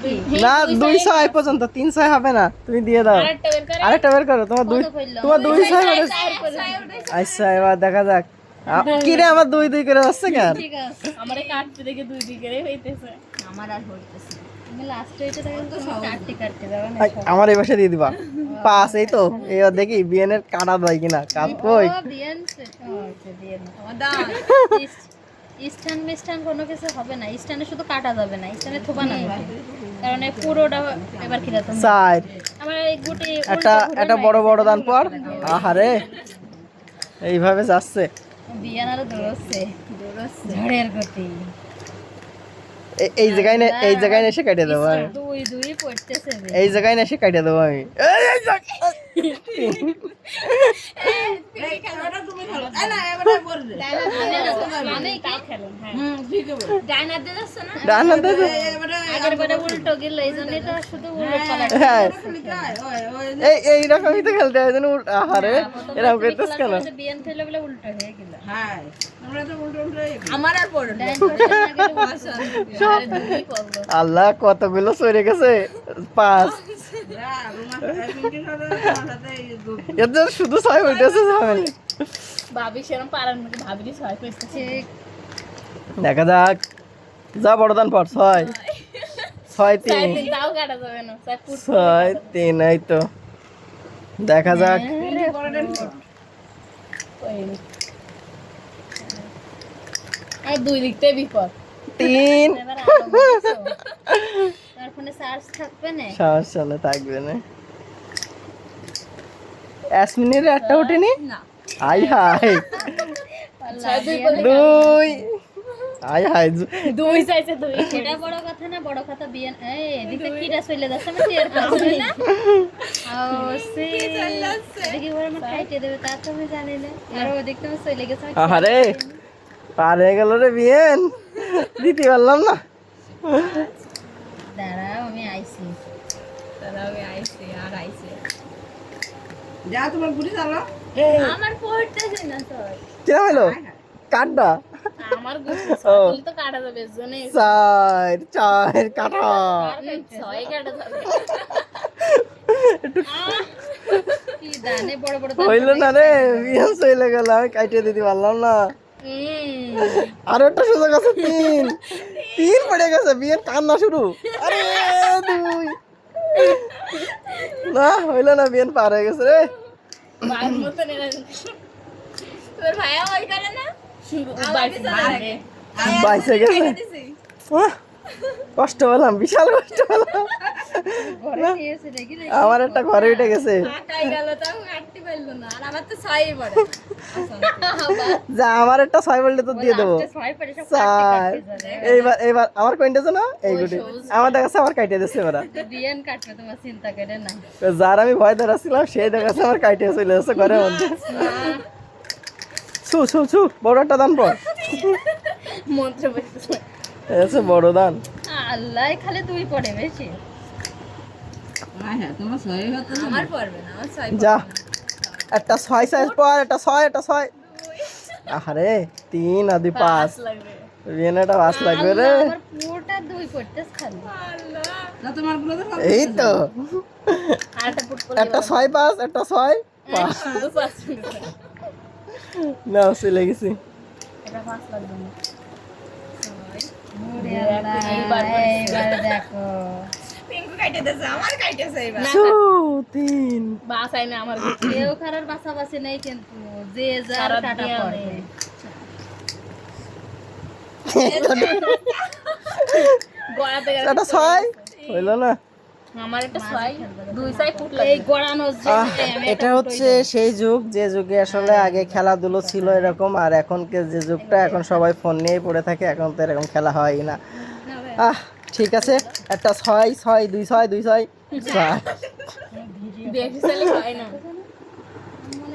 কি না দুই ছয় পর্যন্ত তিন ছয় হবে না তুমি দিয়ে দাও। আরেকটা বের করে। আরেকটা বের করো তোমার দুই তোমার দুই ছয় করে আচ্ছা এবার দেখা যাক। আ- কি আমার দুই দুই করে যাচ্ছে কেন? ঠিক আছে। আমারে কাটতে দেখে দুই দিকে হইতেছে। আমার আর হইতেছে তুমি লাস্টে এটা দেখো তো কাটতে কাটতে যাবে না আই, আমার এই পাশে দিয়ে দিবা। পাস এই তো। এবার দেখি বিএনের কাটা দেয় কিনা কাজ কই স্ট্যান্ড মিস্টান কোনো কিছু হবে না স্ট্যান্ডে শুধু কাটা যাবে না স্ট্যান্ডে থোপা না যাবে কারণ এই পুরোটা এবার কি তুমি আমার এই গুটি একটা একটা বড় বড় দান পর আহারে এইভাবে যাচ্ছে বিয়ান আরও দৌড়চ্ছে দৌড়চ্ছে ঝড়ের গতি এই জায়গায় না এই জায়গায় না এসে কাটিয়ে দেবো আমি দুই দুই পড়তেছে এই জায়গায় না এসে কাটিয়ে দেবো আমি এই, এই জায়গা- মানে কি খেলেন হ্যাঁ। ডাইনার দিয়ে যাচ্ছে না? ডান হাতে আগের বারে উল্টো গেল এই জন্যই তো শুধু উল্টো পালাট হ্যাঁ। এই এইরকমই তো খেলতে হয় যেন আহারে এরকম করতেছ কেন? বিয়ান খেলে বলে উল্টো হয়ে গেল। আমার আর পড়ল ডাইন পড়ে আগে উল্টো আরে দুই পড়ল আল্লাহ কতগুলো সরে গেছে। পাঁচ। এদের শুধু ছয় উঠেছে ঝামেলা। ভাবি সেরকম পারার নাকি ভাবিনি ছয় ঠিক। দেখা যাক। যা বড়দান পর ছয়। ছয় তিন। দিন তাও কাটা যাবে না। চার ফুট ছয় তিন এই তো। দেখা যাক। আর দুই দিক থেকে বিপদ। তিন। চার্জ থাকবে না? অ্যাসমিনের একটা উঠেনি? আই হাই দুই। আই হাই দুই চাইছে দুই। সেটা বড় কথা না বড় কথা বিয়ান এই এদিকে কিরা চলে যাচ্ছে আমি টের পাচ্ছি না ও সে। দেখি ওরা আমার খাইতে দেবে তা তো আমি জানি না। আর ওদিক তো চলে গেছে আমি আহারে পার হয়ে গেল রে বিয়েন। দিতে পারলাম না। দাঁড়াও আমি আইছি। আমার পড়তেছে না কিরা হলো? কাটটা আমার তো কাটা যাবে জনে। চার চার কাটা। ছয় কাটা যাবে। কি দানে বড় বড় হইল না রে বিয়ান চলে গেল আমি কাটিয়ে দিতে পারলাম না। আর একটা সুযোগ আছে তিন। তিন পড়ে গেছে বিয়ের কান্না শুরু। আরে দুই। না হইল না বিয়েন পার হয়ে গেছে রে। ভাইয়া ওই করে না? বাইসে গেছে। কষ্ট হলাম বিশাল কষ্ট ঘরে রে আমার একটা ঘরে উঠে গেছে। যা আমার একটা ছয় বললে তো দিয়ে দেবো। এইবার এইবার আমার কয়েনটা না এই গুটি। আমার দেখাচ্ছে আমার কাইটে দিচ্ছে না যার আমি ভয় ধরাচ্ছিলাম সেই দেখাচ্ছে আমার কাইটে চলে যাচ্ছে ঘরের মধ্যে। ছু ছু ছু বড় একটা দান পর মন্ত্র এসে বড় দান। আল্লাহ খালি দুই পড়ে বেশি। আমার পড়বে না ছয় যা। একটা ছয় সাইজ পর একটা ছয় একটা ছয়। আহারে তিন আর দুই পাঁচ। লাগবে। রে। পুরোটা দুই পড়তেছ খালি। এই তো। একটা ছয় পাঁচ একটা ছয় পাঁচ না চলে গেছি এটা পাঁচ দেখো। পিঙ্কু কাইটেছে আমার কাইটেছে এবার। তিন। আমার কেউ নেই কিন্তু যে যার কাটা পড়বে। গেলে ছয়? হইল না। এটা হচ্ছে সেই যুগ যে যুগে আসলে আগে খেলাধুলো ছিল এরকম আর এখনকে যে যুগটা এখন সবাই ফোন নিয়েই পড়ে থাকে এখন তো এরকম খেলা হয় না। আহ ঠিক আছে একটা ছয় ছয় দুই ছয় দুই ছয়